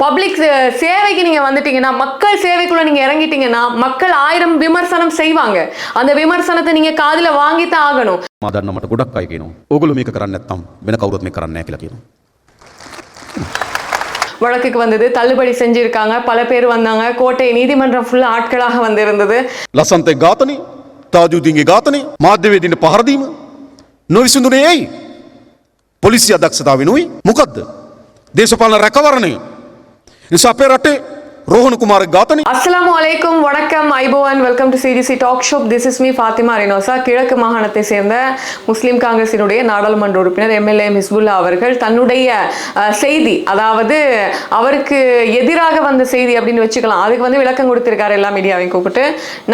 Public சேவைக்கு நீங்க வந்துட்டீங்கன்னா மக்கள் சேவைக்குள்ள நீங்க இறங்கிட்டீங்கன்னா மக்கள் ஆயிரம் விமர்சனம் செய்வாங்க அந்த விமர்சனத்தை நீங்க காதுல வாங்கித்தான் ஆகணும் මා දන්න මට ගොඩක් අය කියනවා. ඔගොල්ලෝ මේක කරන්නේ නැත්නම් වෙන කවුරුත් මේක කරන්නේ නැහැ කියලා කියනවා. வழக்குக்கு வந்தது தள்ளுபடி செஞ்சிருக்காங்க பல பேர் வந்தாங்க கோட்டை நீதிமன்றம் ஃபுல்லா ஆட்களாக வந்திருந்தது ලසන්තේ ඝාතනය, තාජුදීන්ගේ ඝාතනය, මාධ්‍යවේදීන්ට පහර දීම නොවිසඳුනේ ඇයි? පොලිසිය අදක්ෂතාව වෙනුයි මොකද්ද? දේශපාලන රැකවරණය. നിശാപ്പേറട്ടെ ரோஹன்குமார் காத்தனி அஸ்லாம் வலைக்கும் வணக்கம். ஐபோ and welcome to CDC talk show this is me Fathima Rinosa கிழக்கு மாகாணத்தை சேர்ந்த முஸ்லீம் காங்கிரஸினுடைய நாடாளுமன்ற உறுப்பினர் எம்எல்ஏ மிஸ்புல்லா அவர்கள் தன்னுடைய செய்தி அதாவது அவருக்கு எதிராக வந்த செய்தி அப்படின்னு வச்சுக்கலாம். அதுக்கு வந்து விளக்கம் கொடுத்திருக்காரு எல்லா மீடியாவையும் கூப்பிட்டு.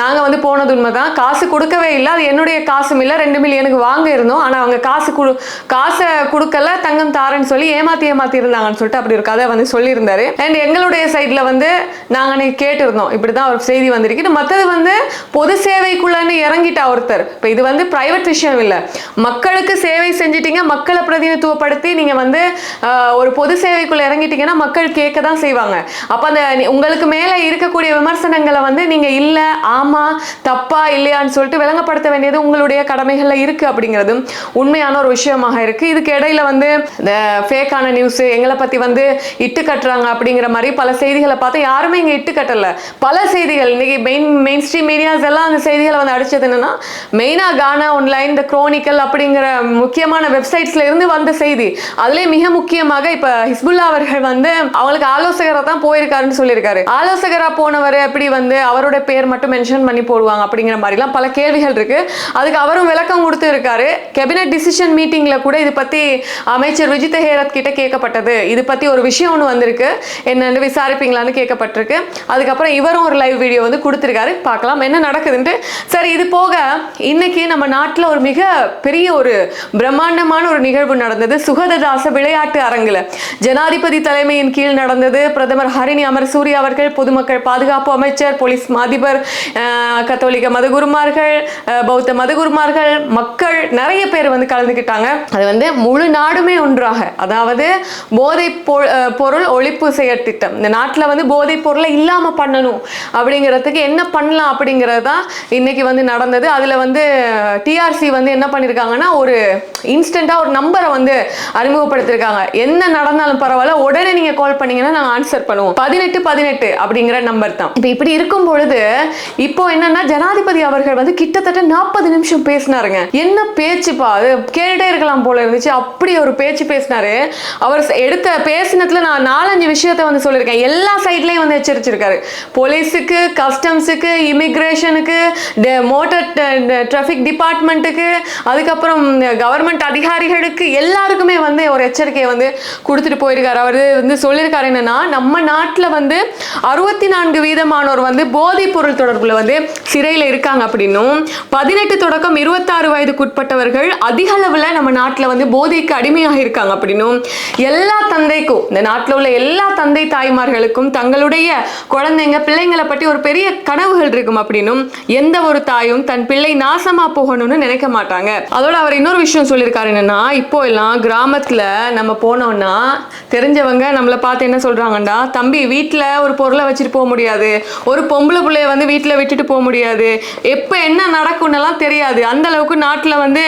நாங்கள் வந்து போனது உண்மை தான் காசு கொடுக்கவே இல்லை. அது என்னுடைய காசும் இல்லை. ரெண்டு மில்லியனுக்கு வாங்க இருந்தோம் ஆனால் அவங்க காசு கொடு காசை கொடுக்கல. தங்கம் தாரன்னு சொல்லி ஏமாத்தி ஏமாத்தி இருந்தாங்கன்னு சொல்லிட்டு அப்படி ஒரு கதை வந்து சொல்லியிருந்தாரு. அண்ட் எங்களுடைய சைடில் வந்து நாங்கள் அன்றைக்கி கேட்டிருந்தோம். இப்படி தான் ஒரு செய்தி வந்திருக்கு மற்றது வந்து பொது சேவைக்குள்ளன்னு இறங்கிட்டா ஒருத்தர். இப்போ இது வந்து பிரைவேட் விஷயம் இல்லை. மக்களுக்கு சேவை செஞ்சிட்டிங்க மக்களை பிரதிநிதித்துவப்படுத்தி நீங்கள் வந்து ஒரு பொது சேவைக்குள்ள இறங்கிட்டீங்கன்னா மக்கள் கேட்க தான் செய்வாங்க. அப்போ அந்த உங்களுக்கு மேலே இருக்கக்கூடிய விமர்சனங்களை வந்து நீங்கள் இல்லை ஆமாம் தப்பா இல்லையான்னு சொல்லிட்டு விளங்கப்படுத்த வேண்டியது உங்களுடைய கடமைகளில் இருக்குது அப்படிங்கிறதும் உண்மையான ஒரு விஷயமாக இருக்குது இதுக்கு இடையில வந்து இந்த ஃபேக்கான நியூஸ் எங்களை பற்றி வந்து இட்டு கட்டுறாங்க அப்படிங்கிற மாதிரி பல செய்திகளை பார்த்து யாருமே இங்கே இட்டுக்கட்டல பல செய்திகள். இன்றைக்கி மெயின் மெயின் ஸ்ட்ரீம் மீடியாஸ் எல்லாம் அந்த செய்திகளை வந்து அடித்தது என்னென்னா மெயினாக கானா ஒன்லைன் இந்த குரோனிக்கல் அப்படிங்கிற முக்கியமான வெப்சைட்ஸ்ல இருந்து வந்த செய்தி. அதுலேயே மிக முக்கியமாக இப்போ ஹிஸ்புல்லா அவர்கள் வந்து அவங்களுக்கு ஆலோசகராக தான் போயிருக்காருன்னு சொல்லியிருக்காரு. ஆலோசகராக போனவர் எப்படி வந்து அவரோட பேர் மட்டும் மென்ஷன் பண்ணி போடுவாங்க அப்படிங்கிற மாதிரிலாம் பல கேள்விகள் இருக்கு. அதுக்கு அவரும் விளக்கம் கொடுத்து இருக்காரு. கேபினட் டிசிஷன் மீட்டிங்ல கூட இது பத்தி அமைச்சர் விஜித் ஹேரத் கிட்ட கேட்கப்பட்டது. இது பத்தி ஒரு விஷயம் ஒன்று வந்திருக்கு. என்னென்னு விசாரிப்பீங்களான்னு கேட்கப்பட்டிருக்கு அதுக்கப்புறம் இவரும் ஒரு லைவ் வீடியோ வந்து கொடுத்துருக்காரு. பார்க்கலாம் என்ன நடக்குதுன்ட்டு. சரி இது போக இன்னைக்கு நம்ம நாட்டில் ஒரு மிக பெரிய ஒரு பிரம்மாண்டமான ஒரு நிகழ்வு நடந்தது. சுகததாச விளையாட்டு அரங்குல. ஜனாதிபதி தலைமையின் கீழ் நடந்தது. பிரதமர் ஹரிணி அமர் சூரிய அவர்கள் பொதுமக்கள் பாதுகாப்பு அமைச்சர் போலீஸ் அதிபர் கத்தோலிக்க மதகுருமார்கள் பௌத்த மதகுருமார்கள் மக்கள் நிறைய பேர் வந்து கலந்துக்கிட்டாங்க. அது வந்து முழு நாடுமே ஒன்றாக. அதாவது போதை பொருள் ஒழிப்பு செயற்திட்டம். இந்த நாட்டில் வந்து போதை போதைப் பொருளை இல்லாமல் பண்ணணும். அப்படிங்கிறதுக்கு என்ன பண்ணலாம் அப்படிங்கிறது தான் இன்னைக்கு வந்து நடந்தது. அதில் வந்து டிஆர்சி வந்து என்ன பண்ணியிருக்காங்கன்னா ஒரு இன்ஸ்டண்ட்டாக ஒரு நம்பரை வந்து அறிமுகப்படுத்தியிருக்காங்க என்ன நடந்தாலும் பரவாயில்ல உடனே நீங்கள் கால் பண்ணீங்கன்னா நாங்கள் ஆன்சர் பண்ணுவோம். பதினெட்டு பதினெட்டு அப்படிங்கிற நம்பர் தான். இப்போ இப்படி இருக்கும் பொழுது இப்போ என்னன்னா ஜனாதிபதி அவர்கள் வந்து கிட்டத்தட்ட நாற்பது நிமிஷம் பேசினாருங்க. என்ன பேச்சுப்பா அது கேட்டுட்டே இருக்கலாம் போல இருந்துச்சு. அப்படி ஒரு பேச்சு பேசினாரு. அவர் எடுத்த பேசினத்துல நான் நாலஞ்சு விஷயத்த வந்து சொல்லியிருக்கேன். எல்லா சைட்லயும் வந்து எச்சரிச்சிருக்காரு. போலீஸுக்கு கஸ்டம்ஸுக்கு இமிக்ரேஷனுக்கு மோட்டார் டிராஃபிக் டிபார்ட்மெண்ட்டுக்கு அதுக்கப்புறம் கவர்மெண்ட் அதிகாரிகளுக்கு எல்லாருக்குமே வந்து ஒரு எச்சரிக்கையை வந்து கொடுத்துட்டு போயிருக்காரு. அவர் வந்து சொல்லியிருக்காரு என்னன்னா நம்ம நாட்டில் வந்து அறுபத்தி நான்கு வீதமானோர் வந்து போதைப் பொருள் தொடர்பில் வந்து சிறையில் இருக்காங்க அப்படின்னும் பதினெட்டு தொடக்கம் இருபத்தாறு வயதுக்குட்பட்டவர்கள் அதிக அளவில் நம்ம நாட்டில் வந்து போதைக்கு அடிமையாக இருக்காங்க அப்படின்னும் எல்லா தந்தைக்கும் இந்த நாட்டில் உள்ள எல்லா தந்தை தாய்மார்களுக்கும் தங்களுடைய நம்மளுடைய குழந்தைங்க பிள்ளைங்களை பற்றி ஒரு பெரிய கனவுகள் இருக்கும் அப்படின்னும் எந்த ஒரு தாயும் தன் பிள்ளை நாசமா போகணும்னு நினைக்க மாட்டாங்க. அதோட அவர் இன்னொரு விஷயம் சொல்லியிருக்காரு என்னன்னா இப்போ எல்லாம் கிராமத்துல நம்ம போனோம்னா தெரிஞ்சவங்க நம்மளை பார்த்து என்ன சொல்றாங்கன்னா தம்பி வீட்டில் ஒரு பொருளை வச்சுட்டு போக முடியாது. ஒரு பொம்பளை பிள்ளைய வந்து வீட்டில் விட்டுட்டு போக முடியாது. எப்போ என்ன நடக்கும்னெல்லாம் தெரியாது. அந்த அளவுக்கு நாட்டில் வந்து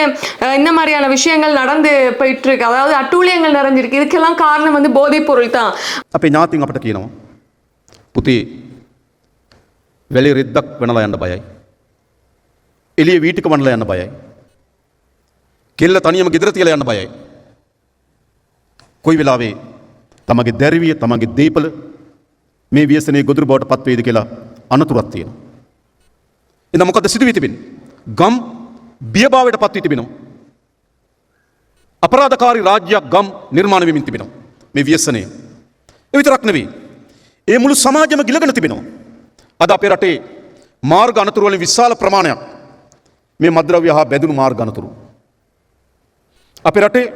இந்த மாதிரியான விஷயங்கள் நடந்து போயிட்டு இருக்கு. அதாவது அட்டூழியங்கள் நிறைஞ்சிருக்கு. இதுக்கெல்லாம் காரணம் வந்து போதைப் பொருள் தான் அப்போ ஞாபகம் அப்படி පුතේ වැලි රෙද්දක් වෙනලා යන්න බයයි. එළිය වීටික වනලා යන්න බයයි. කෙල්ල තනියම ගෙදර තියලා යන්න බයයි. කොයි වෙලාවේ තමගේ දැරිවිය තමගේ දේපල මේ ව්‍යසනයේ ගොදුරු බවට පත්වේද කියලා අනතුරක් තියෙනවා. එද මොකද සිදුවී තිබෙන්නේ? ගම් බියභාවයට පත් වී තිබෙනවා. අපරාධකාරී රාජ්‍යයක් ගම් නිර්මාණ වෙමින් තිබෙනවා. මේ ව්‍යසනය. ඒ විතරක් නෙවෙයි. ඒ මුළු සමාජම ගිලගෙන තිබෙනවා. අද අපේ රටේ මාර්ග අනතුරු වලින් විශාල ප්‍රමාණයක් මේ මද්‍රව්‍ය හා බැඳුණු මාර්ග අනතුරු. අපේ රටේ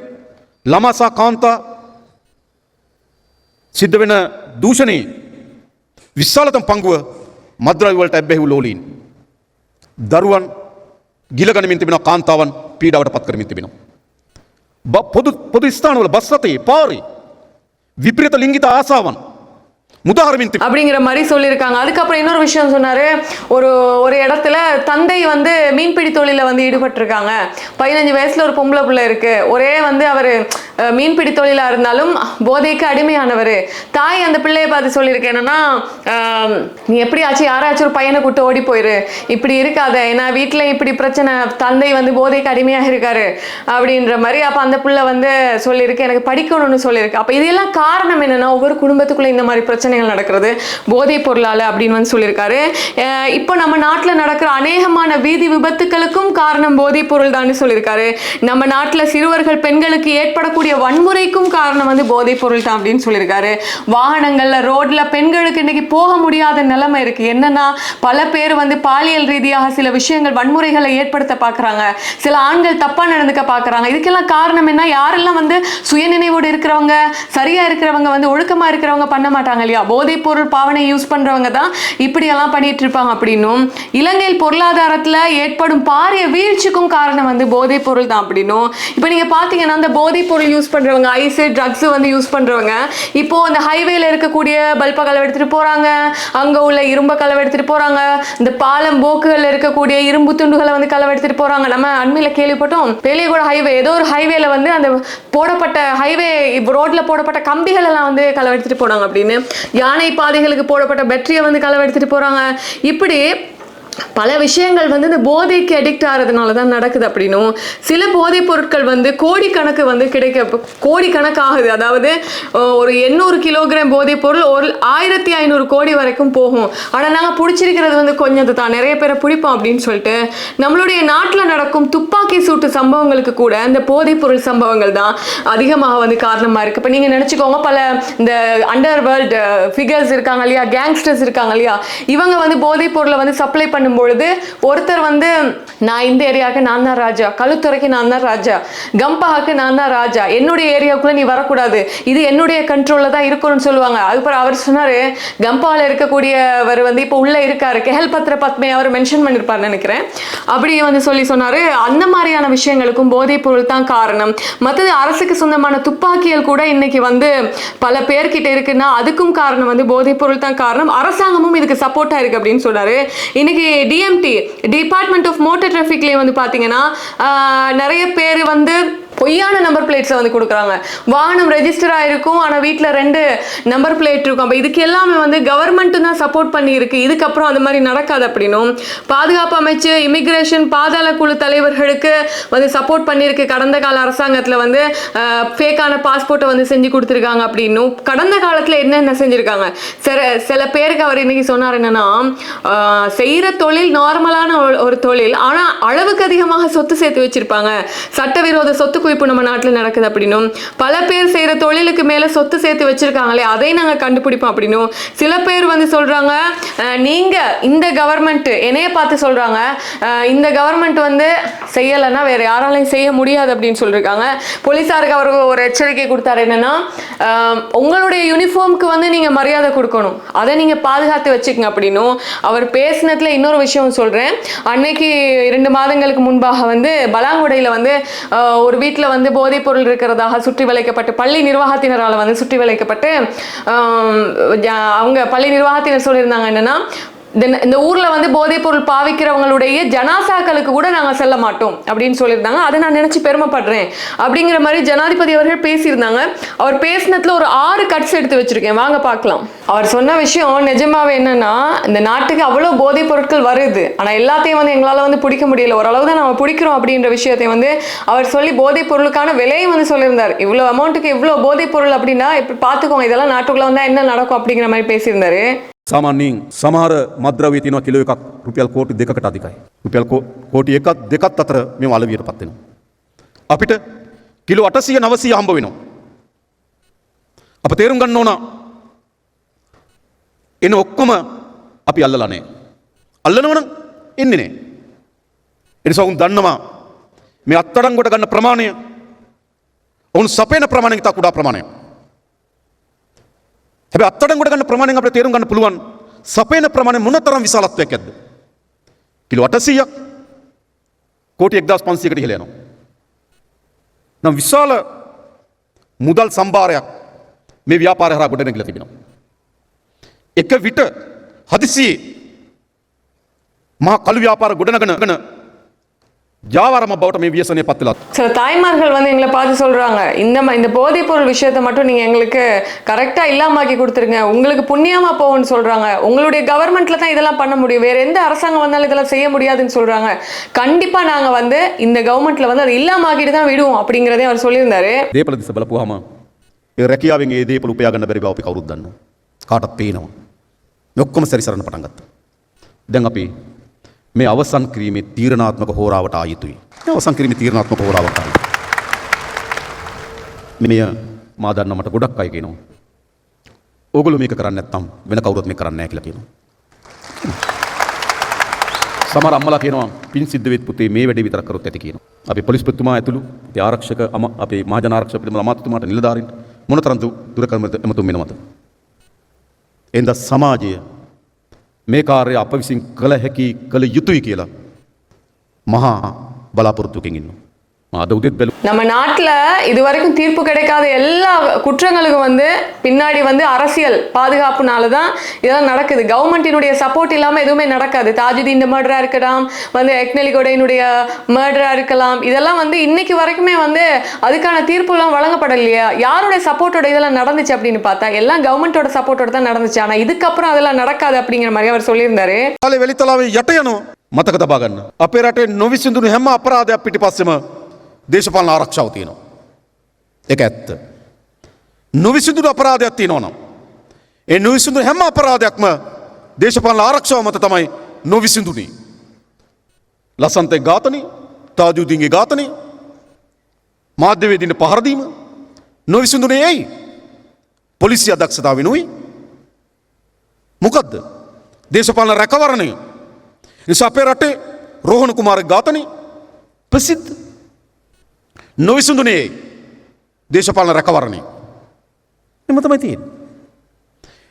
ළමා සහ කාන්තා සිද්ධ වෙන දූෂණයේ විශාලතම පංගුව මද්‍රව්‍ය වලට ඇබ්බැහි වූ ලෝලීන්. දරුවන් ගිලගනිමින් තිබෙනවා කාන්තාවන් පීඩාවට පත් කරමින් තිබෙනවා. බ- පොදු පොදු ස්ථානවල බස් රථයේ පාරේ විප්‍රියත ලිංගිත ආසාවන් முதாகரமின் அப்படிங்கிற மாதிரி சொல்லியிருக்காங்க. அதுக்கப்புறம் இன்னொரு விஷயம் சொன்னார். ஒரு ஒரு இடத்துல தந்தை வந்து மீன்பிடி தொழிலில் வந்து ஈடுபட்டிருக்காங்க. பதினஞ்சு வயசில் ஒரு பொம்பளை பிள்ளை இருக்குது ஒரே வந்து அவர் மீன்பிடி தொழிலாக இருந்தாலும் போதைக்கு அடிமையானவர். தாய் அந்த பிள்ளையை பார்த்து சொல்லியிருக்கேன் என்னன்னா நீ எப்படியாச்சும் யாராச்சும் ஒரு பையனை கூட்டு ஓடி போயிரு. இப்படி இருக்காத. ஏன்னா வீட்டில் இப்படி பிரச்சனை. தந்தை வந்து போதைக்கு அடிமையாக இருக்காரு. அப்படின்ற மாதிரி அப்போ அந்த பிள்ளை வந்து சொல்லியிருக்கு. எனக்கு படிக்கணும்னு சொல்லியிருக்கு. அப்போ இதெல்லாம் காரணம் என்னன்னா ஒவ்வொரு குடும்பத்துக்குள்ளே இந்த மாதிரி பிரச்சனை பிரச்சனைகள் நடக்கிறது போதைப் பொருளால் அப்படின்னு வந்து சொல்லியிருக்காரு. இப்போ நம்ம நாட்டில் நடக்கிற அநேகமான வீதி விபத்துக்களுக்கும் காரணம் போதைப் பொருள் தான் சொல்லியிருக்காரு. நம்ம நாட்டில் சிறுவர்கள் பெண்களுக்கு ஏற்படக்கூடிய வன்முறைக்கும் காரணம் வந்து போதைப் பொருள் தான் அப்படின்னு சொல்லியிருக்காரு. வாகனங்கள்ல ரோட்ல பெண்களுக்கு இன்னைக்கு போக முடியாத நிலைமை இருக்கு. என்னன்னா பல பேர் வந்து பாலியல் ரீதியாக சில விஷயங்கள் வன்முறைகளை ஏற்படுத்த பார்க்குறாங்க சில ஆண்கள் தப்பா நடந்துக்க பார்க்குறாங்க இதுக்கெல்லாம் காரணம் என்ன? யாரெல்லாம் வந்து சுயநினைவோடு இருக்கிறவங்க சரியா இருக்கிறவங்க வந்து ஒழுக்கமா இருக்கிறவங்க பண்ண மாட்டாங்க இல்லையா? போதைப் பொருள் பாவனை யூஸ் பண்றவங்க தான் இப்படியெல்லாம் பண்ணிட்டு இருப்பாங்க அப்படின்னும். இலங்கையில் பொருளாதாரத்துல ஏற்படும் பாரிய வீழ்ச்சிக்கும் காரணம் வந்து போதைப் பொருள் தான் அப்படின்னும். இப்போ நீங்க பாத்தீங்கன்னா அந்த போதைப் பொருள் யூஸ் பண்றவங்க ஐஸ் ட்ரக்ஸ் வந்து யூஸ் பண்றவங்க இப்போ அந்த ஹைவேல இருக்கக்கூடிய பல்ப கலவை எடுத்துட்டு போறாங்க. அங்க உள்ள இரும்ப கலவை எடுத்துட்டு போறாங்க. இந்த பாலம் போக்குகளில் இருக்கக்கூடிய இரும்பு துண்டுகளை வந்து கலவை எடுத்துட்டு போறாங்க. நம்ம அண்மையில கேள்விப்பட்டோம். வேலையகோட ஹைவே ஏதோ ஒரு ஹைவேல வந்து அந்த போடப்பட்ட ஹைவே ரோட்ல போடப்பட்ட கம்பிகள் எல்லாம் வந்து களவு எடுத்துட்டு போனாங்க அப்படின்னு. யானை பாதைகளுக்கு போடப்பட்ட பெட்ரியை வந்து களவு எடுத்துட்டு போறாங்க. இப்படி பல விஷயங்கள் வந்து இந்த போதைக்கு அடிக்ட் ஆகிறதுனால தான் நடக்குது அப்படின்னும். சில போதைப் பொருட்கள் வந்து கோடிக்கணக்கு வந்து கிடைக்க கோடிக்கணக்காகுது. அதாவது ஒரு எண்ணூறு கிலோகிராம் போதைப் பொருள் ஒரு ஆயிரத்தி ஐநூறு கோடி வரைக்கும் போகும். ஆனால் நாங்கள் பிடிச்சிருக்கிறது வந்து கொஞ்சம் தான் நிறைய பேரை பிடிப்போம் அப்படின்னு சொல்லிட்டு நம்மளுடைய நாட்டில் நடக்கும் துப்பாக்கி சூட்டு சம்பவங்களுக்கு கூட இந்த போதைப் பொருள் சம்பவங்கள் தான் அதிகமாக வந்து காரணமாக இருக்குது இப்போ நீங்கள் நினச்சிக்கோங்க பல இந்த அண்டர் வேர்ல்டு ஃபிகர்ஸ் இருக்காங்க இல்லையா? கேங்ஸ்டர்ஸ் இருக்காங்க இல்லையா? இவங்க வந்து போதைப் பொருளை வந்து சப்ளை பண்ணி பண்ணும் பொழுது ஒருத்தர் வந்து நான் இந்த ஏரியாவுக்கு நான் தான் ராஜா கழுத்துறைக்கு நான் தான் ராஜா கம்பாவுக்கு நான் தான் ராஜா என்னுடைய ஏரியாவுக்குள்ள நீ வரக்கூடாது இது என்னுடைய கண்ட்ரோல்ல தான் இருக்கணும்னு சொல்லுவாங்க. அதுக்கப்புறம் அவர் சொன்னாரு கம்பாவில் இருக்கக்கூடியவர் வந்து இப்போ உள்ள இருக்காரு கெஹல் பத்ர பத்மே அவர் மென்ஷன் பண்ணியிருப்பார் நினைக்கிறேன். அப்படி வந்து சொல்லி சொன்னாரு அந்த மாதிரியான விஷயங்களுக்கும் போதைப் பொருள் தான் காரணம். மற்றது அரசுக்கு சொந்தமான துப்பாக்கிகள் கூட இன்னைக்கு வந்து பல பேர்கிட்ட இருக்குன்னா அதுக்கும் காரணம் வந்து போதைப் பொருள் தான் காரணம். அரசாங்கமும் இதுக்கு சப்போர்ட்டாக இருக்கு அப்படின்னு சொன்னாரு. இன்னைக்கு டிஎம்டி டிபார்ட்மெண்ட் ஆஃப் மோட்டர் டிராஃபிக்லேயே வந்து பார்த்தீங்கன்னா நிறைய பேர் வந்து பொய்யான நம்பர் பிளேட்ஸை வந்து கொடுக்குறாங்க. வாகனம் ரெஜிஸ்டர் ஆகிருக்கும் ஆனால் வீட்டில் ரெண்டு நம்பர் பிளேட் இருக்கும். அப்போ இதுக்கு எல்லாமே வந்து கவர்மெண்ட்டு தான் சப்போர்ட் பண்ணியிருக்கு. இதுக்கப்புறம் அது மாதிரி நடக்காது அப்படின்னும். பாதுகாப்பு அமைச்சு இமிக்ரேஷன் பாதாள குழு தலைவர்களுக்கு வந்து சப்போர்ட் பண்ணியிருக்கு. கடந்த கால அரசாங்கத்தில் வந்து ஃபேக்கான பாஸ்போர்ட்டை வந்து செஞ்சு கொடுத்துருக்காங்க அப்படின்னும். கடந்த காலத்தில் என்னென்ன செஞ்சுருக்காங்க? சில சில பேருக்கு அவர் இன்னைக்கு சொன்னார் என்னன்னா செய்கிற தொழில் நார்மலான ஒரு- ஒரு தொழில். ஆனால் அளவுக்கு அதிகமாக சொத்து சேர்த்து வச்சிருப்பாங்க. சட்டவிரோத சொத்து இப்போ நம்ம நாட்டில் நடக்குது அப்படின்னும். பல பேர் செய்கிற தொழிலுக்கு மேலே சொத்து சேர்த்து வச்சிருக்காங்களே அதை நாங்கள் கண்டுபிடிப்போம் அப்படின்னும். சில பேர் வந்து சொல்கிறாங்க நீங்கள் இந்த கவர்மெண்ட் என்னைய பார்த்து சொல்கிறாங்க இந்த கவர்மெண்ட் வந்து செய்யலைன்னா வேற யாராலையும் செய்ய முடியாது அப்படின்னு சொல்லியிருக்காங்க போலீஸாருக்கு அவர் ஒரு எச்சரிக்கை கொடுத்தாரு என்னன்னா உங்களுடைய யூனிஃபார்முக்கு வந்து நீங்கள் மரியாதை கொடுக்கணும். அதை நீங்கள் பாதுகாத்து வச்சுக்கங்க அப்படின்னும். அவர் பேசினதுல இன்னொரு விஷயம் சொல்கிறேன் அன்னைக்கு இரண்டு மாதங்களுக்கு முன்பாக வந்து பலாங்குடையில் வந்து ஒரு வீட்டு வீட்டில் வந்து போதைப் பொருள் இருக்கிறதாக சுற்றி வளைக்கப்பட்டு பள்ளி நிர்வாகத்தினரால் வந்து சுற்றி வளைக்கப்பட்டு அவங்க பள்ளி நிர்வாகத்தினர் சொல்லியிருந்தாங்க என்னன்னா இந்த- இந்த ஊர்ல வந்து போதைப் பொருள் பாவிக்கிறவங்களுடைய ஜனாசாக்களுக்கு கூட நாங்க செல்ல மாட்டோம் அப்படின்னு சொல்லியிருந்தாங்க. அதை நான் நினைச்சு பெருமைப்படுறேன். அப்படிங்கிற மாதிரி ஜனாதிபதி அவர்கள் பேசியிருந்தாங்க. அவர் பேசினதுல ஒரு ஆறு கட்ஸ் எடுத்து வச்சிருக்கேன். வாங்க பார்க்கலாம். அவர் சொன்ன விஷயம் நிஜமாவே என்னன்னா இந்த நாட்டுக்கு அவ்வளவு போதைப் பொருட்கள் வருது. ஆனா எல்லாத்தையும் வந்து எங்களால வந்து பிடிக்க முடியல. ஓரளவு தான் நம்ம பிடிக்கிறோம் அப்படின்ற விஷயத்தை வந்து அவர் சொல்லி போதைப் பொருளுக்கான விலையும் வந்து சொல்லியிருந்தார். இவ்வளவு அமௌண்ட்டுக்கு இவ்வளவு போதைப் பொருள் அப்படின்னா இப்ப பாத்துக்கோங்க இதெல்லாம் நாட்டுக்குள்ள வந்தா என்ன நடக்கும் அப்படிங்கிற மாதிரி பேசியிருந்தாரு. සාමාන්‍යයෙන් සමහර මද්‍රව්‍ය තියෙනවා කිලෝ එකක් රුපියල් කෝටි දෙකකට අධිකයි. රුපියල් කෝටි එකක් දෙකක් අතර මේ වලවියටපත් වෙනවා. අපිට කිලෝ 800 900 හම්බ වෙනවා. අප තේරුම් ගන්න ඕන එන ඔක්කොම අපි අල්ලලා නැහැ. අල්ලනවනම් එන්නේ නැහැ. ඒ නිසා උන් දන්නවා මේ අත්අඩංගුවට ගන්න ප්‍රමාණය උන් සපේන ප්‍රමාණයට වඩා කුඩා ප්‍රමාණයක්. හැබැ අත්තඩංගොට ගන්න ප්‍රමාණයෙන් අපට තේරුම් ගන්න පුළුවන් සපේන ප්‍රමාණය මොනතරම් විශාලත්වයක් ඇද්ද. කිලෝ අටසීයක් කෝටි එක්දස් පන්සිකට හිලයනවා. නම් විශාල මුදල් සම්භාරයක් මේ ව්‍යාපාර හර ගොඩන කියල තිබෙනවා. එක විට හදිසියේ මහා කළු ව්‍යාපාර ගොඩනගන ஜாவாரம் அபவுட் மை விஎஸ்என்ஏ பத்து லாத் ஸோ தாய்மார்கள் வந்து எங்களை பார்த்து சொல்கிறாங்க இந்த இந்த போதைப் பொருள் விஷயத்த மட்டும் நீங்கள் எங்களுக்கு கரெக்டாக இல்லாமாக்கி கொடுத்துருங்க உங்களுக்கு புண்ணியமாக போகும்னு சொல்கிறாங்க உங்களுடைய கவர்மெண்ட்டில் தான் இதெல்லாம் பண்ண முடியும். வேறு எந்த அரசாங்கம் வந்தாலும் இதெல்லாம் செய்ய முடியாதுன்னு சொல்கிறாங்க கண்டிப்பாக நாங்கள் வந்து இந்த கவர்மெண்ட்டில் வந்து அதை இல்லாமாக்கிட்டு தான் விடுவோம் அப்படிங்கிறதே அவர் சொல்லியிருந்தாரு. தேபல திசைபல போகாமா? ரெக்கியாவிங்க இதே போல் உபயோகம் பெரிய அவருக்கு அவரு காட்ட பீனம் ஒக்கமும் சரி சரணப்பட்டாங்க இதங்க මේ අවසන් කිරීමේ තීරණාත්මක හෝරාවට ආ යුතුයි. මේ අවසන් කිරීමේ තීරණාත්මක හෝරාවට ආ යුතුයි. මෙය මා දන්න මට ගොඩක් අය කියනවා. ඕගොල්ලෝ මේක කරන්නේ නැත්නම් වෙන කවුරුත් මේක කරන්නේ නැහැ කියලා කියනවා. සමහර අම්මලා කියනවා පින් සිද්ධ වෙත් පුතේ මේ වැඩේ විතරක් කරොත් ඇති කියනවා. අපි පොලිස්පතිතුමා ඇතුළු ඉතින් ආරක්ෂක අම අපේ මහජන ආරක්ෂක පිළිබඳ අමාත්‍යතුමාට නිලධාරීන්ට මොනතරම් දු- දුරකරන එමතුම් වෙනවද? එඳ සමාජය මේ කාර්යය අප විසින් කළ හැකි කළ යුතුයි කියලා මහා බලාපොරොත්තුකින් ඉන්නවා. நம்ம நாட்டில் இது வரைக்கும் தீர்ப்பு கிடைக்காத எல்லா குற்றங்களுக்கும் வந்து பின்னாடி வந்து அரசியல் பாதுகாப்புனால தான் இதெல்லாம் நடக்குது. கவர்மெண்ட்டினுடைய சப்போர்ட் இல்லாமல் எதுவுமே நடக்காது. தாஜுதீன் மர்டராக இருக்கலாம் வந்து எக்னலிகோடையினுடைய மர்டராக இருக்கலாம். இதெல்லாம் வந்து இன்னைக்கு வரைக்குமே வந்து அதுக்கான தீர்ப்புலாம் வழங்கப்படலையா. யாருடைய சப்போர்ட்டோட இதெல்லாம் நடந்துச்சு அப்படின்னு பார்த்தா எல்லாம் கவர்மெண்ட்டோட சப்போர்ட்டோட தான் நடந்துச்சு. ஆனால் இதுக்கப்புறம் அதெல்லாம் நடக்காது அப்படிங்கிற மாதிரி அவர் சொல்லியிருந்தாரு. வெளித்தலாவை எட்டையணும். மத்த கதை பாகன் நொவி நொவிசிந்துன்னு ஹெம்ம அபராத பிட்டு பாசிமா. දේශපාලන ආරක්ෂාව තියෙනවා. ඒක ඇත්ත. නොවිසඳුණු අපරාධයක් තියෙනවා නම්. ඒ නොවිසඳුණු හැම අපරාධයක්ම දේශපාලන ආරක්ෂාව මත තමයි නොවිසඳුනේ. ලසන්තේ ඝාතනය, තාජුදීන්ගේ ඝාතනය, මාධ්‍යවේදීන්ට පහර දීම නොවිසඳුනේ ඇයි? පොලිසිය අදක්ෂතාව වෙනුයි. මොකද්ද? දේශපාලන රැකවරණය. නිසා අපේ රටේ රෝහණ කුමාර ඝාතනය ප්‍රසිද්ධ. නොවිසඳුනේ දේශපාලන රැකවරණය. එම තමයි තියෙන්නේ.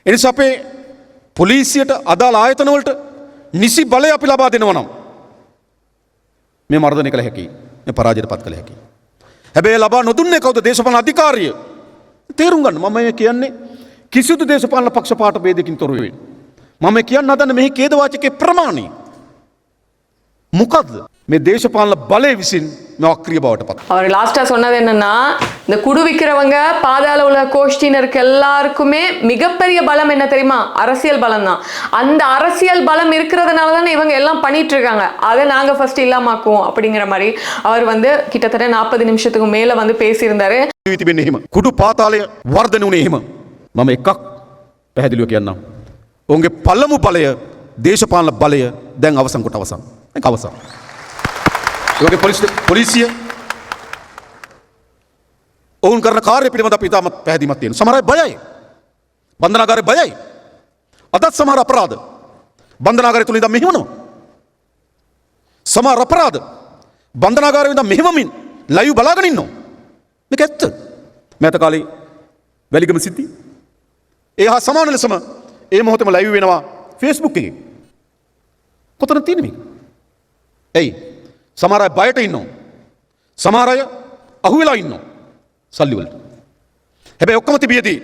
එනිසා අපේ පොලිසියට අදාළ ආයතනවලට නිසි බලය අපි ලබා දෙනවා නම් මේ මර්ධනය කළ හැකි මේ පරාජයට පත් කළ හැකි. හැබැයි ලබා නොදුන්නේ කවුද දේශපාලන අධිකාරිය තේරුම් ගන්න මම මේ කියන්නේ කිසිදු දේශපාලන පක්ෂ පාට බේදකින් තොරවෙන්. මම කියන්න අදන්න මෙහි කේදවාචකය ප්‍රමාණී. මොකක්ද මේ දේශපාලන බලය විසින් මෙ අක්‍රිය බවට පත්. அவர் லாஸ்டா சொன்னது என்னன்னா இந்த குடு விற்கிறவங்க பாதாள உலக கோஷ்டினருக்கு எல்லாருக்குமே மிகப்பெரிய பலம் என்ன தெரியுமா அரசியல் பலம் தான் அந்த அரசியல் பலம் இருக்கிறதுனால தானே இவங்க எல்லாம் பண்ணிட்டு இருக்காங்க அதை நாங்க ஃபர்ஸ்ட் இல்லாமாக்குவோம் அப்படிங்கிற மாதிரி அவர் வந்து கிட்டத்தட்ட நாற்பது நிமிஷத்துக்கு மேல வந்து பேசியிருந்தாரு තිබෙන එහෙම කුඩු පාතාලය වර්ධන වනේ එහෙම මම එකක් පැහැදිලිව කියන්නම්. ඔවුන්ගේ පල්ලමු බලය දේශපාලන බලය දැන් අවසන් කොට අවසන් එක අවසන්. ඒගේ පොලිස් පොලිසිය ඔවුන් කරන කාරය පිළිබඳ අපි ඉතාමත් පැහැදිමත් තියෙන සමරයි බයයි. බන්ධනාගාරය බයයි. අදත් සමහර අපරාධ බන්ධනාගාරය තුළින් දම් මෙහිමනවා. සමහර අපරාධ බන්ධනාගාරය විඳ මෙහෙමමින් ලයිව් බලාගෙනින්නවා. මේක ඇත්ත. මෑත කාලේ වැලිගම සිද්ධි. ඒ හා සමාන ලෙසම ඒ මොහොතම ලයිව් වෙනවා ෆේස්බුක් එකේ. කොතන තියෙන මේක? ඇයි සමරය බයට ඉන්නවා. සමාරය අහුවෙලා ඉන්න. සල්ලිවලට. හැබැ ඔක්කම තිබියදී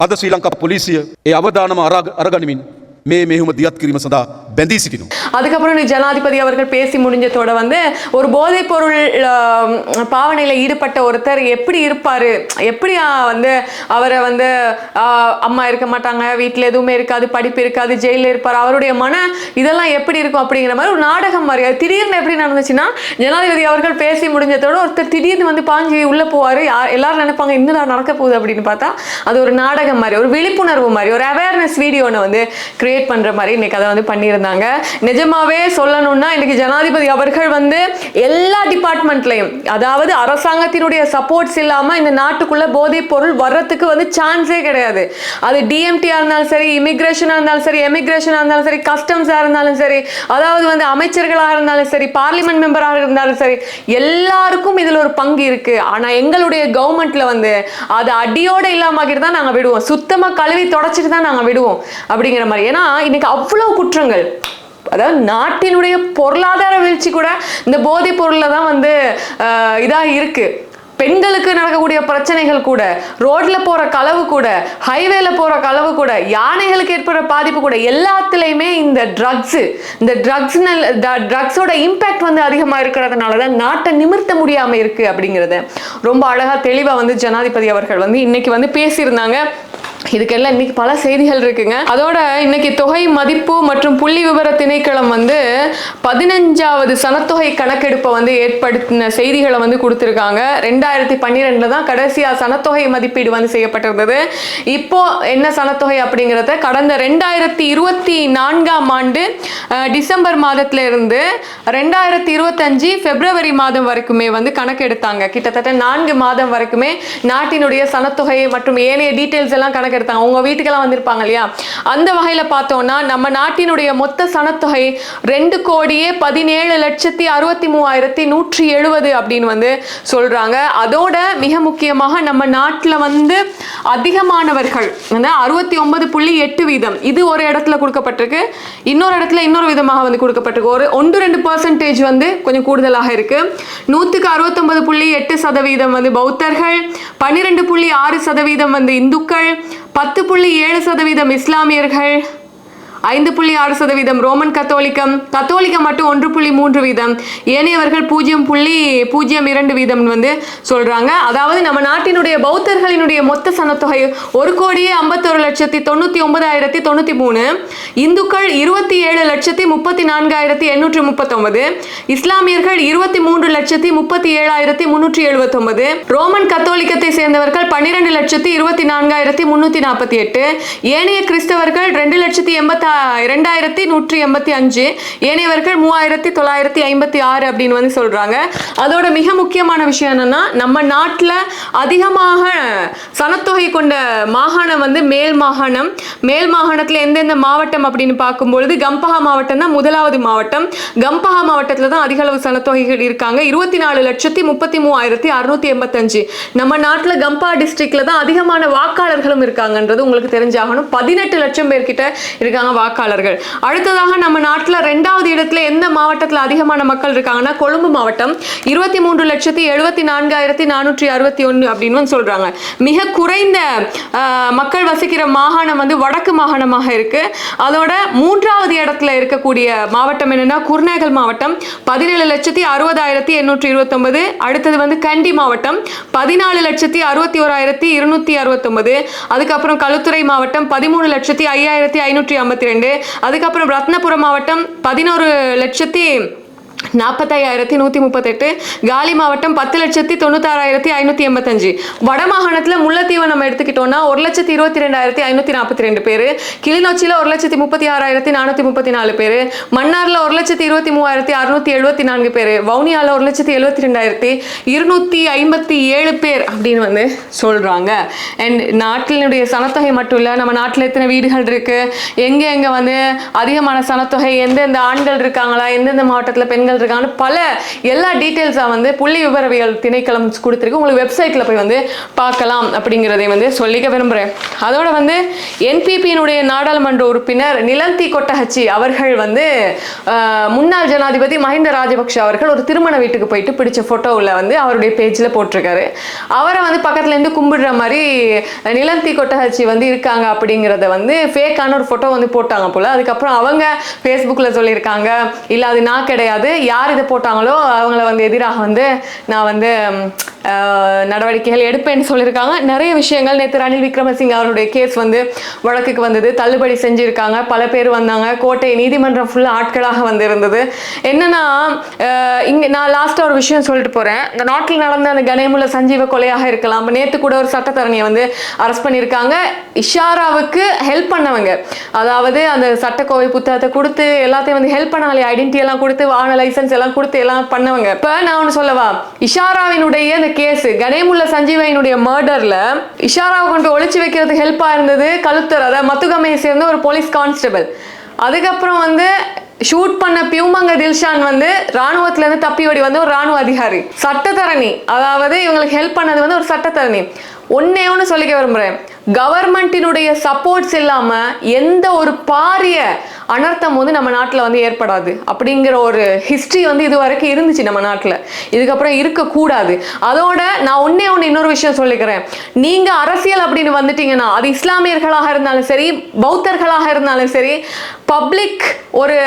අද ශ්‍රී ලංකා පොලිසිය ඒ අවධානම අරගනිමින් மே மேகும் தியாத் கிரிம பெந்தி சிக்கணும் அதுக்கப்புறம் ஜனாதிபதி அவர்கள் பேசி முடிஞ்சதோட வந்து ஒரு போதைப் பொருள் பாவனையில் ஈடுபட்ட ஒருத்தர் எப்படி இருப்பாரு? எப்படி வந்து அவரை வந்து அம்மா இருக்க மாட்டாங்க வீட்டுல எதுவுமே இருக்காது படிப்பு இருக்காது ஜெயில இருப்பார் அவருடைய மன இதெல்லாம் எப்படி இருக்கும் அப்படிங்கிற மாதிரி ஒரு நாடகம் மாதிரி. திடீர்னு எப்படி நடந்துச்சுன்னா ஜனாதிபதி அவர்கள் பேசி முடிஞ்சதோட ஒருத்தர் திடீர்னு வந்து பாஞ்சி உள்ளே போவார் எல்லாரும் நினைப்பாங்க என்னடா நடக்க போகுது? அப்படின்னு பார்த்தா அது ஒரு நாடகம் மாதிரி ஒரு விழிப்புணர்வு மாதிரி ஒரு அவேர்னஸ் வீடியோன்னு வந்து கிரியேட் கிரியேட் பண்ணுற மாதிரி இன்றைக்கி அதை வந்து பண்ணியிருந்தாங்க. நிஜமாவே சொல்லணும்னா இன்றைக்கி ஜனாதிபதி அவர்கள் வந்து எல்லா டிபார்ட்மெண்ட்லையும் அதாவது அரசாங்கத்தினுடைய சப்போர்ட்ஸ் இல்லாமல் இந்த நாட்டுக்குள்ளே போதைப் பொருள் வர்றதுக்கு வந்து சான்ஸே கிடையாது. அது டிஎம்டியாக இருந்தாலும் சரி இமிக்ரேஷனாக இருந்தாலும் சரி எமிக்ரேஷனாக இருந்தாலும் சரி கஸ்டம்ஸாக இருந்தாலும் சரி அதாவது வந்து அமைச்சர்களாக இருந்தாலும் சரி பார்லிமெண்ட் மெம்பராக இருந்தாலும் சரி எல்லாருக்கும் இதில் ஒரு பங்கு இருக்குது ஆனால் எங்களுடைய கவர்மெண்ட்டில் வந்து அது அடியோடு இல்லாமக்கிட்டு தான் நாங்கள் விடுவோம். சுத்தமாக கழுவி தொடச்சிட்டு தான் நாங்கள் விடுவோம். அப்படிங்கிற மாதிரி. ஏன்னா இன்னைக்கு அவ்வளவு குற்றங்கள். அதாவது நாட்டினுடைய பொருளாதார வீழ்ச்சி கூட இந்த போதைப் பொருளில் தான் வந்து ஆஹ், இதா இருக்கு. பெண்களுக்கு நடக்கக்கூடிய பிரச்சனைகள் கூட ரோட்ல போற களவு கூட ஹைவேல போற களவு கூட யானைகளுக்கு ஏற்படுற பாதிப்பு கூட எல்லாத்துலேயுமே இந்த ட்ரக்ஸ் இந்த ட்ரக்ஸ் ட்ரக்ஸோட இம்பேக்ட் வந்து அதிகமா இருக்கிறதுனால தான் நாட்டை நிமிர்த்த முடியாம இருக்கு அப்படிங்கறத. ரொம்ப அழகா தெளிவா வந்து ஜனாதிபதி அவர்கள் வந்து இன்னைக்கு வந்து பேசியிருந்தாங்க. இதுக்கெல்லாம் இன்னைக்கு பல செய்திகள் இருக்குங்க. அதோட இன்னைக்கு தொகை மதிப்பு மற்றும் புள்ளி விவர திணைக்களம் வந்து பதினஞ்சாவது சனத்தொகை கணக்கெடுப்பை வந்து ஏற்படுத்தின செய்திகளை வந்து கொடுத்துருக்காங்க. ரெண்டாயிரத்தி பன்னிரெண்டுல தான் கடைசியாக சனத்தொகை மதிப்பீடு வந்து செய்யப்பட்டிருந்தது. இப்போ என்ன சனத்தொகை அப்படிங்கிறத கடந்த ரெண்டாயிரத்தி இருபத்தி நான்காம் ஆண்டு டிசம்பர் மாதத்துல இருந்து ரெண்டாயிரத்தி இருபத்தஞ்சு பிப்ரவரி மாதம் வரைக்குமே வந்து கணக்கெடுத்தாங்க. கிட்டத்தட்ட நான்கு மாதம் வரைக்குமே நாட்டினுடைய சனத்தொகை மற்றும் ஏனைய டீட்டெயில்ஸ் எல்லாம் கணக்கு கணக்கெடுத்தாங்க. உங்க வீட்டுக்கெல்லாம் வந்திருப்பாங்க இல்லையா? அந்த வகையில பார்த்தோம்னா நம்ம நாட்டினுடைய மொத்த சனத்தொகை ரெண்டு கோடியே பதினேழு லட்சத்தி அறுபத்தி மூவாயிரத்தி நூற்றி எழுபது அப்படின்னு வந்து சொல்றாங்க. அதோட மிக முக்கியமாக நம்ம நாட்டில் வந்து அதிகமானவர்கள் வந்து அறுபத்தி ஒன்பது புள்ளி எட்டு வீதம். இது ஒரு இடத்துல கொடுக்கப்பட்டிருக்கு. இன்னொரு இடத்துல இன்னொரு விதமாக வந்து கொடுக்கப்பட்டிருக்கு. ஒரு ஒன்று ரெண்டு பர்சன்டேஜ் வந்து கொஞ்சம் கூடுதலாக இருக்கு. நூற்றுக்கு அறுபத்தொன்பது புள்ளி எட்டு சதவீதம் வந்து பௌத்தர்கள் பன்னிரெண்டு புள்ளி ஆறு சதவீதம் வந்து இந்துக்கள் பத்து புள்ளி ஏழு சதவீதம் இஸ்லாமியர்கள் ஐந்து புள்ளி ஆறு சதவீதம் ரோமன் கத்தோலிக்கம். கத்தோலிக்கம் மட்டும் ஒன்று புள்ளி மூன்று வீதம். ஏனையவர்கள் பூஜ்ஜியம் புள்ளி பூஜ்ஜியம் இரண்டு வீதம் வந்து சொல்றாங்க. அதாவது நம்ம நாட்டினுடைய பௌத்தர்களினுடைய மொத்த சனத்தொகை ஒரு கோடியே ஐம்பத்தொரு லட்சத்தி தொண்ணூத்தி ஒன்பதாயிரத்தி தொண்ணூத்தி மூணு. இந்துக்கள் இருபத்தி ஏழு லட்சத்தி முப்பத்தி நான்காயிரத்தி எண்ணூற்றி முப்பத்தொன்பது. இஸ்லாமியர்கள் இருபத்தி மூன்று லட்சத்தி முப்பத்தி ஏழாயிரத்தி முன்னூற்றி எழுபத்தொன்பது ரோமன் கத்தோலிக்கத்தை சேர்ந்தவர்கள் பன்னிரெண்டு லட்சத்தி இருபத்தி நான்காயிரத்தி முன்னூத்தி நாற்பத்தி எட்டு. ஏனைய கிறிஸ்தவர்கள் ரெண்டு லட்சத்தி எண்பத்தி ரெண்டாயிரத்தி நூற்றி எண்பத்தி அஞ்சு ஏனையவர்கள் மூவாயிரத்தி தொள்ளாயிரத்தி ஐம்பத்தி ஆறு அப்படின்னு வந்து சொல்றாங்க. அதோட மிக முக்கியமான விஷயம் என்னன்னா நம்ம நாட்டில் அதிகமாக சனத்தொகை கொண்ட மாகாணம் வந்து மேல் மாகாணம். மேல் மாகாணத்தில் எந்தெந்த மாவட்டம் அப்படின்னு பார்க்கும்பொழுது கம்பஹா மாவட்டம் தான் முதலாவது மாவட்டம். கம்பஹா மாவட்டத்தில் தான் அதிக அளவு சனத்தொகைகள் இருக்காங்க. இருபத்தி நாலு லட்சத்தி முப்பத்தி மூவாயிரத்தி அறுநூத்தி எண்பத்தஞ்சு நம்ம நாட்டில் கம்பா டிஸ்ட்ரிக்ட்ல தான் அதிகமான வாக்காளர்களும் இருக்காங்கன்றது உங்களுக்கு தெரிஞ்சாகணும். பதினெட்டு லட்சம் பேர்கிட்ட இருக்காங்க வாக்காளர்கள். அடுத்ததாக நம்ம நாட்டில் ரெண்டாவது இடத்துல எந்த மாவட்டத்தில் அதிகமான மக்கள் இருக்காங்கன்னா கொழும்பு மாவட்டம். இருபத்தி மூன்று லட்சத்தி எழுபத்தி நான்காயிரத்தி நானூற்றி அறுபத்தி ஒன்று அப்படின்னு சொல்கிறாங்க மிக குறைந்த மக்கள் வசிக்கிற மாகாணம் வந்து வடக்கு மாகாணமாக இருக்கு. அதோட மூன்றாவது இடத்துல இருக்கக்கூடிய மாவட்டம் என்னன்னா குர்நகல் மாவட்டம். பதினேழு லட்சத்தி அறுபதாயிரத்தி எண்ணூற்றி இருபத்தொன்பது. அடுத்தது வந்து கண்டி மாவட்டம். பதினாலு லட்சத்தி அறுபத்தி ஓராயிரத்தி இருநூத்தி அறுபத்தொன்பது. அதுக்கப்புறம் களுத்துறை மாவட்டம் பதிமூணு லட்சத்தி ஐயாயிரத்தி ஐநூற்றி ஐம்பத்தி ரெண்டு. அதுக்கப்புறம் ரத்னபுரம் மாவட்டம் பதினோரு லட்சத்தி நாற்பத்தையாயிரத்தி நூற்றி முப்பத்தெட்டு காலி மாவட்டம் பத்து லட்சத்தி தொண்ணூத்தாறாயிரத்தி ஐநூற்றி எண்பத்தஞ்சு. வட மாகாணத்தில் முல்லைத்தீவை நம்ம எடுத்துக்கிட்டோம்னா ஒரு லட்சத்தி இருபத்தி ரெண்டாயிரத்தி ஐநூற்றி நாற்பத்தி ரெண்டு பேர். கிளிநொச்சியில் ஒரு லட்சத்தி முப்பத்தி ஆறாயிரத்தி நானூற்றி முப்பத்தி நாலு பேர். மன்னாரில் ஒரு லட்சத்தி இருபத்தி மூவாயிரத்தி அறுநூற்றி எழுபத்தி நான்கு பேர். வவுனியாவில் ஒரு லட்சத்தி எழுபத்தி ரெண்டாயிரத்தி இருநூற்றி ஐம்பத்தி ஏழு பேர் அப்படின்னு வந்து சொல்கிறாங்க அண்ட் நாட்டினுடைய சனத்தொகை மட்டும் இல்லை நம்ம நாட்டில் எத்தனை வீடுகள் இருக்குது எங்கே எங்கே வந்து அதிகமான சனத்தொகை எந்தெந்த ஆண்கள் இருக்காங்களா எந்தெந்த மாவட்டத்தில் பெண்கள் இருக்காங்கன்னு பல எல்லா டீட்டெயில்ஸாக வந்து புள்ளி விவரவியல் திணைக்களம் கொடுத்துருக்கு. உங்களுக்கு வெப்சைட்டில் போய் வந்து பார்க்கலாம் அப்படிங்கிறதை வந்து சொல்லிக்க விரும்புகிறேன் அதோட வந்து என்பிபியினுடைய நாடாளுமன்ற உறுப்பினர் நிலந்தி கொட்டஹச்சி அவர்கள் வந்து முன்னாள் ஜனாதிபதி மஹிந்த ராஜபக்ஷ அவர்கள் ஒரு திருமண வீட்டுக்கு போயிட்டு பிடிச்ச ஃபோட்டோவில் வந்து அவருடைய பேஜில் போட்டிருக்காரு. அவரை வந்து பக்கத்துலேருந்து கும்பிடுற மாதிரி நிலந்தி கொட்டஹச்சி வந்து இருக்காங்க அப்படிங்கிறத வந்து ஃபேக்கான ஒரு ஃபோட்டோ வந்து போட்டாங்க போல். அதுக்கப்புறம் அவங்க ஃபேஸ்புக்கில் சொல்லியிருக்காங்க இல்லை அது நான் கிடையாது. யார் இதை போட்டாங்களோ அவங்கள வந்து எதிராக வந்து நான் வந்து நடவடிக்கைகள் எடுப்பேன்னு சொல்லியிருக்காங்க. நிறைய விஷயங்கள் நேற்று ரணில் விக்ரமசிங்க அவருடைய கேஸ் வந்து வழக்குக்கு வந்தது. தள்ளுபடி செஞ்சுருக்காங்க. பல பேர் வந்தாங்க. கோட்டை நீதிமன்றம் ஃபுல்லாக ஆட்களாக வந்து இருந்தது என்னன்னா இங்கே நான் லாஸ்ட்டாக ஒரு விஷயம் சொல்லிட்டு போகிறேன் இந்த நாட்டில் நடந்த அந்த கணேமுல சஞ்சீவ கொலையாக இருக்கலாம். நேற்று கூட ஒரு சட்டத்தரணியை வந்து அரெஸ்ட் பண்ணியிருக்காங்க. இஷாராவுக்கு ஹெல்ப் பண்ணவங்க. அதாவது அந்த சட்டக்கோவை புத்தகத்தை கொடுத்து எல்லாத்தையும் வந்து ஹெல்ப் பண்ணாலே ஐடென்டி எல்லாம் கொடுத்து வானலை லைசன்ஸ் எல்லாம் கொடுத்து எல்லாம் பண்ணவங்க. இப்போ நான் ஒன்று சொல்லவா? இஷாராவினுடைய அந்த கேஸ் கணேமுல்ல சஞ்சீவையினுடைய மர்டர்ல இஷாராவை கொண்டு போய் ஒழிச்சு வைக்கிறதுக்கு ஹெல்ப்பாக இருந்தது கழுத்தர் அதாவது மத்துகமையை சேர்ந்த ஒரு போலீஸ் கான்ஸ்டபிள் அதுக்கப்புறம் வந்து ஷூட் பண்ண பியூமங்க தில்ஷான் வந்து ராணுவத்துல இருந்து தப்பி ஓடி வந்து ஒரு ராணுவ அதிகாரி. சட்டத்தரணி. அதாவது இவங்களுக்கு ஹெல்ப் பண்ணது வந்து ஒரு சட்டத்தரணி. ஒன்னே ஒன்று சொல்லிக்க விரும்புறேன். கவர்மெண்ட்டினுடைய சப்போர்ட்ஸ் இல்லாம எந்த ஒரு பாரிய அனர்த்தம் வந்து நம்ம நாட்டில் வந்து ஏற்படாது. அப்படிங்கிற ஒரு ஹிஸ்ட்ரி வந்து இது வரைக்கும் இருந்துச்சு நம்ம நாட்டில். இதுக்கப்புறம் இருக்கக்கூடாது. அதோட நான் ஒன்றே ஒன்று இன்னொரு விஷயம் சொல்லிக்கிறேன். நீங்கள் அரசியல் அப்படின்னு வந்துட்டீங்கன்னா அது இஸ்லாமியர்களாக இருந்தாலும் சரி பௌத்தர்களாக இருந்தாலும் சரி பப்ளிக் ஒரு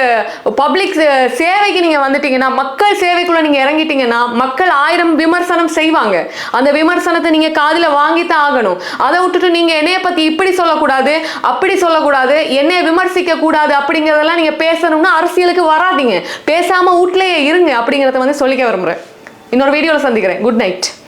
பப்ளிக் சேவைக்கு நீங்கள் வந்துட்டீங்கன்னா மக்கள் சேவைக்குள்ளே நீங்கள் இறங்கிட்டீங்கன்னா மக்கள் ஆயிரம் விமர்சனம் செய்வாங்க. அந்த விமர்சனத்தை நீங்கள் காதில் வாங்கி வாங்கித்தான் ஆகணும். அதை விட்டுட்டு நீங்கள் என்னைய பற்றி இப்படி சொல்லக்கூடாது அப்படி சொல்லக்கூடாது என்னைய விமர்சிக்க கூடாது அப்படிங்கிறதெல்லாம் நீங்க பேசணும்னா அரசியலுக்கு வராதீங்க. பேசாம வீட்லயே இருங்க அப்படிங்கறத வந்து சொல்லிக்க விரும்புறேன். இன்னொரு வீடியோவில் சந்திக்கிறேன். Good night